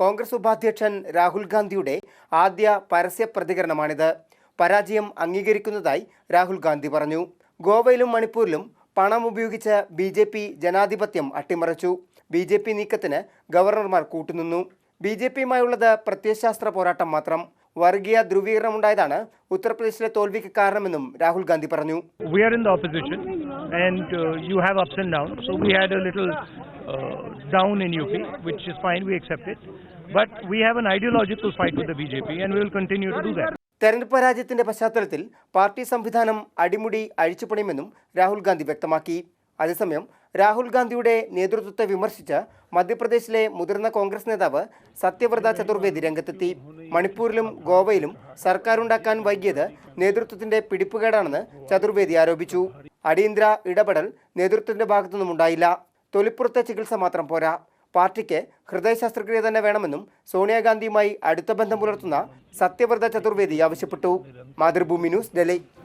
കോൺഗ്രസ് ഉപാധ്യക്ഷൻ രാഹുൽ ഗാന്ധിയുടെ ആദ്യ പരസ്യ പ്രതികരണമാണിത്. പരാജയം അംഗീകരിക്കുന്നതായി രാഹുൽ ഗാന്ധി പറഞ്ഞു. ഗോവയിലും മണിപ്പൂരിലും പണം ഉപയോഗിച്ച് ബി ജെ പി ജനാധിപത്യം അട്ടിമറിച്ചു. ബി ജെ പി നീക്കത്തിന് ഗവർണർമാർ കൂട്ടുനിന്നു. ബി ജെ പിയുമായുള്ളത് പ്രത്യയശാസ്ത്ര പോരാട്ടം മാത്രം. വർഗീയ ധ്രുവീകരണം ഉണ്ടായതാണ് ഉത്തർപ്രദേശിലെ തോൽവിക്ക് കാരണമെന്നും രാഹുൽ ഗാന്ധി പറഞ്ഞു. Down in UP, which is fine, we accept it. But we have an ideological fight with the BJP and we will continue to do that. തെരഞ്ഞെടുപ്പ് പരാജയത്തിന്റെ പശ്ചാത്തലത്തിൽ പാർട്ടി സംവിധാനം അടിമുടി അഴിച്ചുപണിയുമെന്നും രാഹുൽ ഗാന്ധി വ്യക്തമാക്കി അതേസമയം രാഹുൽ ഗാന്ധിയുടെ നേതൃത്വത്തെ വിമർശിച്ച് മധ്യപ്രദേശിലെ മുതിർന്ന കോൺഗ്രസ് നേതാവ് സത്യവ്രത ചതുർവേദി രംഗത്തെത്തി മണിപ്പൂരിലും ഗോവയിലും സർക്കാരുണ്ടാക്കാൻ വൈകിയത് നേതൃത്വത്തിന്റെ പിടിപ്പുകേടാണെന്ന് ചതുർവേദി ആരോപിച്ചു അടിയന്തര ഇടപെടൽ നേതൃത്വത്തിന്റെ ഭാഗത്തുനിന്നും ഉണ്ടായില്ല തൊലിപ്പുറത്തെ ചികിത്സ മാത്രം പോരാ. പാർട്ടിക്ക് ഹൃദയ ശസ്ത്രക്രിയ തന്നെ വേണമെന്നും സോണിയാഗാന്ധിയുമായി അടുത്ത ബന്ധം പുലർത്തുന്ന സത്യവ്രത ചതുർവേദി ആവശ്യപ്പെട്ടു. മാതൃഭൂമി ന്യൂസ് ഡൽഹി.